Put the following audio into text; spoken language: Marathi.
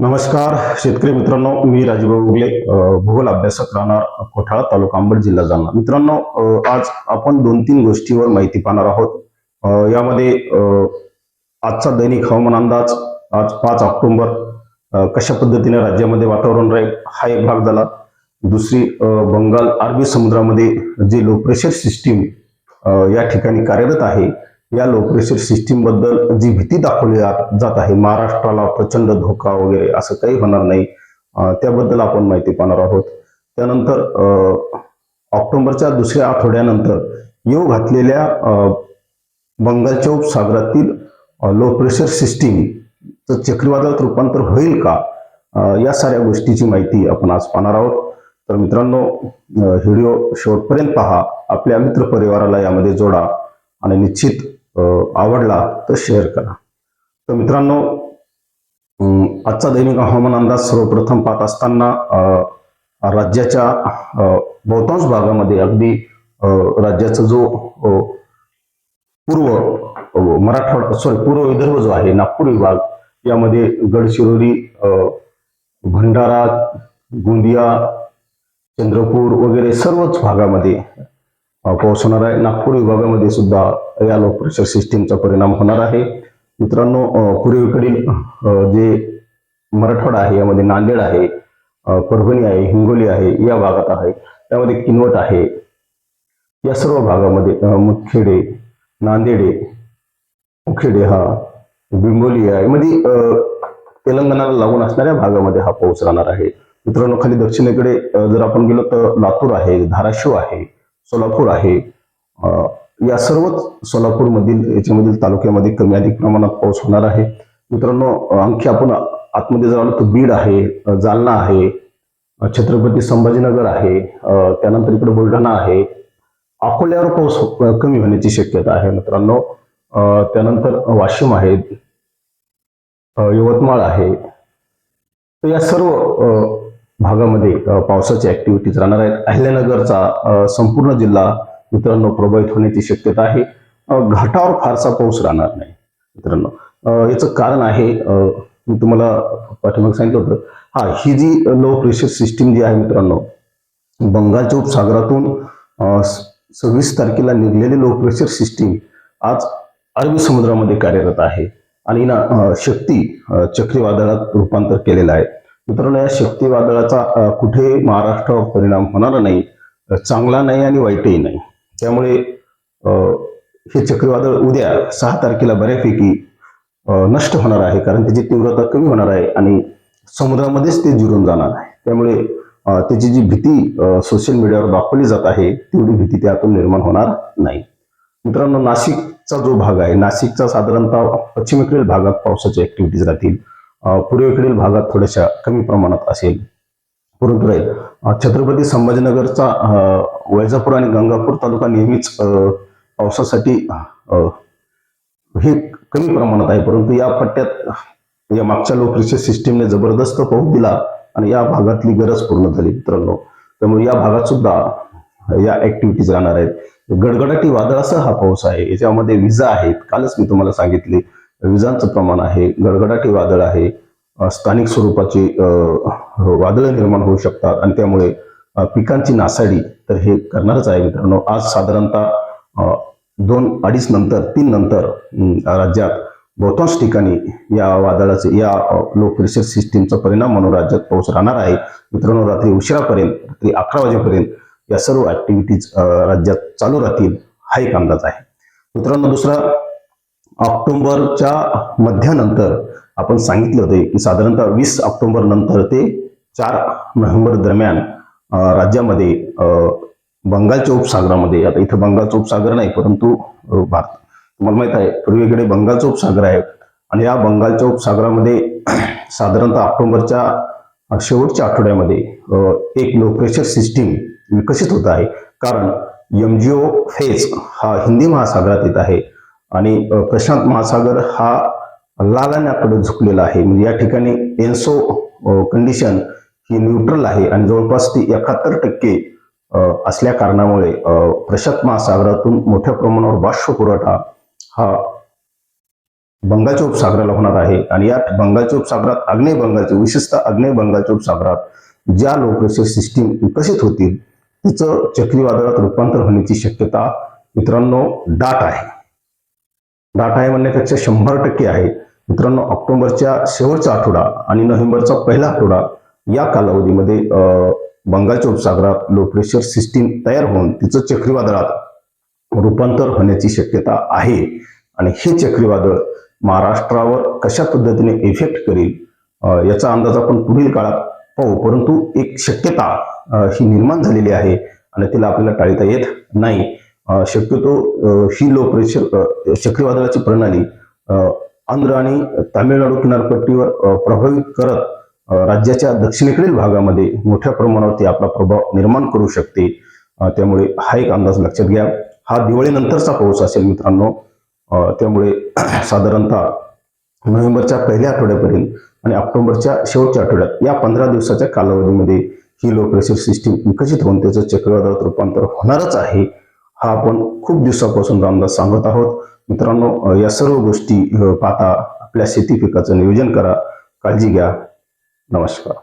नमस्कार शेतकरी मित्रांनो मी राजभाऊ उगले भूगोल अभ्यासक राहणार कोठाळा तालुका अंबड जिल्हा जालना. मित्रांनो आज आपण दोन तीन गोष्टीवर माहिती पाहणार आहोत. यामध्ये आजचा दैनिक हवामान अंदाज आज पाच ऑक्टोबर कशा पद्धतीने राज्यामध्ये वातावरण राहील हा एक भाग झाला. दुसरी बंगाल अरबी समुद्रामध्ये जे लो प्रेशर सिस्टीम या ठिकाणी कार्यरत आहे या लो प्रेशर सिस्टीमबद्दल जी भीती दाखवली जात आहे महाराष्ट्राला प्रचंड धोका वगैरे असं काही होणार नाही त्याबद्दल आपण माहिती पाहणार आहोत. त्यानंतर ऑक्टोबरच्या दुसऱ्या आठवड्यानंतर येऊ घातलेल्या बंगालच्या उपसागरातील लो प्रेशर सिस्टीम चक्रीवादळात रूपांतर होईल का? या साऱ्या गोष्टीची माहिती आपण आज पाहणार आहोत. तर मित्रांनो व्हिडिओ शेवटपर्यंत पहा. आपल्या मित्र परिवाराला यामध्ये जोडा आणि निश्चित आवडला तर शेअर करा. तर मित्रांनो आजचा दैनिक हवामान अंदाज सर्वप्रथम पाहत असताना अं, राज्याच्या बहुतांश भागामध्ये अगदी राज्याचा जो पूर्व मराठवाडा सॉरी पूर्व विदर्भ जो आहे नागपूर विभाग यामध्ये गडचिरोली अं, भंडारा गोंदिया चंद्रपूर वगैरे सर्वच भागामध्ये पाऊस होणार आहे. नागपूर विभागामध्ये सुद्धा या लो प्रेशर सिस्टीमचा परिणाम होणार आहे. मित्रांनो पूर्वेकडील जे मराठवाडा आहे यामध्ये नांदेड आहे परभणी आहे हिंगोली आहे या भागात आहे त्यामध्ये किनवट आहे. या सर्व भागामध्ये मुखेडे नांदेडे मुखेडे हा बिंबोली आहे. म्हणजे तेलंगणाला लागून असणाऱ्या भागामध्ये हा पाऊस राहणार आहे. मित्रांनो खाली दक्षिणेकडे जर आपण गेलो तर लातूर आहे धाराशिव आहे सोलापूर आहे. या सर्वच सोलापूरमधील याच्यामधील तालुक्यामध्ये कमी अधिक प्रमाणात पाऊस होणार आहे. मित्रांनो आणखी आपण आतमध्ये जर आलो तर बीड आहे जालना आहे छत्रपती संभाजीनगर आहे त्यानंतर इकडे बुलढाणा आहे. अकोल्यावर पाऊस हो, कमी होण्याची शक्यता आहे मित्रांनो. त्यानंतर वाशिम आहे यवतमाळ आहे. तर या सर्व भागामध्ये पावसाची ऍक्टिव्हिटीज राहणार आहेत. अहिल्यानगरचा संपूर्ण जिल्हा मित्रांनो प्रभावित होण्याची शक्यता आहे. घाटावर फारसा पाऊस राहणार नाही मित्रांनो. याचं कारण आहे मी तुम्हाला पाठीमागे सांगितलं होतं. हा ही जी लो प्रेशर सिस्टीम जी आहे मित्रांनो बंगालच्या उपसागरातून सव्वीस तारखेला निघलेली लो प्रेशर सिस्टीम आज अरबी समुद्रामध्ये कार्यरत आहे. आणि ना शक्ती चक्रीवादळात रूपांतर केलेलं आहे. मित्रांनो या चक्रीवादळाचा कुठे महाराष्ट्रावर परिणाम होणार नाही चांगला नाही आणि वाईटही नाही. त्यामुळे हे चक्रीवादळ उद्या सहा तारखेला बऱ्यापैकी नष्ट होणार आहे कारण त्याची तीव्रता कमी होणार आहे आणि समुद्रामध्येच ते जिरून जाणार आहे. त्यामुळे त्याची जी भीती सोशल मीडियावर दाखवली जात आहे तेवढी भीती त्यातून निर्माण होणार नाही. मित्रांनो नाशिकचा जो भाग आहे नाशिकचा साधारणतः पश्चिमेकडील भागात पावसाच्या ऍक्टिव्हिटीज राहतील. पूर्वेकडील भागात थोड्याशा कमी प्रमाणात असेल. परंतु राहील छत्रपती संभाजीनगरचा वैजापूर आणि गंगापूर तालुका नेहमीच पावसासाठी हे कमी प्रमाणात आहे. परंतु या पट्ट्यात या मागच्या लोकरीच्या सिस्टीमने जबरदस्त पाऊस दिला आणि या भागातली गरज पूर्ण झाली मित्रांनो. त्यामुळे या भागात सुद्धा या ऍक्टिव्हिटीज राहणार आहेत. गडगडाटी वादळासह हा पाऊस आहे. याच्यामध्ये विजा आहेत. कालच मी तुम्हाला सांगितले. विजांचं प्रमाण आहे गडगडाटी वादळ आहे स्थानिक स्वरूपाची हो, वादळं निर्माण होऊ शकतात आणि त्यामुळे पिकांची नासाडी तर हे करणारच आहे मित्रांनो. आज साधारणतः दोन अडीच नंतर तीन नंतर राज्यात बहुतांश ठिकाणी या वादळाचे या लो प्रेशर सिस्टीमचा परिणाम म्हणून राज्यात पाऊस राहणार आहे. मित्रांनो रात्री उशिरापर्यंत रात्री अकरा वाजेपर्यंत या सर्व ऍक्टिव्हिटीज राज्यात चालू राहतील हा एक अंदाज आहे. मित्रांनो दुसरा ऑक्टोबरच्या मध्यानंतर आपण सांगितलं होते की साधारणतः वीस ऑक्टोबर नंतर ते चार नोव्हेंबर दरम्यान राज्यामध्ये बंगालच्या उपसागरामध्ये आता इथं बंगालचा उपसागर नाही परंतु भारत. तुम्हाला माहीत आहे पूर्वेकडे बंगालचा उपसागर आहे आणि या बंगालच्या उपसागरामध्ये साधारणतः ऑक्टोबरच्या शेवटच्या आठवड्यामध्ये एक लो प्रेशर सिस्टीम विकसित होत आहे. कारण एमजीओ फेज हा हिंदी महासागरात येत आहे. आणि प्रशांत महासागर हा लालाण्याकडे झुकलेला आहे. म्हणजे या ठिकाणी एन्सो कंडिशन ही न्यूट्रल आहे आणि जवळपास ती एकाहत्तर टक्के असल्या कारणामुळे प्रशांत महासागरातून मोठ्या प्रमाणावर बाष्प पुरवठा हा बंगालच्या उपसागराला होणार आहे. आणि या बंगालच्या उपसागरात आग्नेय बंगालचे विशेषतः आग्नेय बंगालच्या उपसागरात ज्या लो सिस्टीम विकसित होतील तिचं चक्रीवादळात रूपांतर होण्याची शक्यता मित्रांनो दाट आहे. डाटा आहे म्हणण्यापेक्षा शंभर टक्के आहे. मित्रांनो ऑक्टोबरच्या शेवटचा आठवडा आणि नोव्हेंबरचा पहिला आठवडा या कालावधीमध्ये अं, बंगालच्या उपसागरात लो प्रेशर सिस्टीम तयार होऊन तिचं चक्रीवादळात रूपांतर होण्याची शक्यता आहे. आणि हे चक्रीवादळ महाराष्ट्रावर कशा पद्धतीने इफेक्ट करेल याचा अंदाज आपण पुढील काळात पाहू. परंतु एक शक्यता ही निर्माण झालेली आहे आणि तिला आपल्याला टाळता येत नाही. शक्यतो ही लो प्रेशर चक्रीवादळाची प्रणाली आंध्र आणि तामिळनाडू किनारपट्टीवर प्रभावित करत राज्याच्या दक्षिणेकडील भागामध्ये मोठ्या प्रमाणावरती आपला प्रभाव निर्माण करू शकते. त्यामुळे हा एक अंदाज लक्षात घ्या. हा दिवाळीनंतरचा पाऊस असेल मित्रांनो. त्यामुळे साधारणतः नोव्हेंबरच्या पहिल्या आठवड्यापर्यंत आणि ऑक्टोबरच्या शेवटच्या आठवड्यात या पंधरा दिवसाच्या कालावधीमध्ये ही लो प्रेशर सिस्टीम विकसित होऊन त्याचं चक्रीवादळात रूपांतर होणारच आहे. हा आपण खूप दिवसापासून रामदास सांगत आहोत. मित्रांनो या सर्व गोष्टी पाहता आपल्या शेती पिकाचं नियोजन करा. काळजी घ्या. नमस्कार.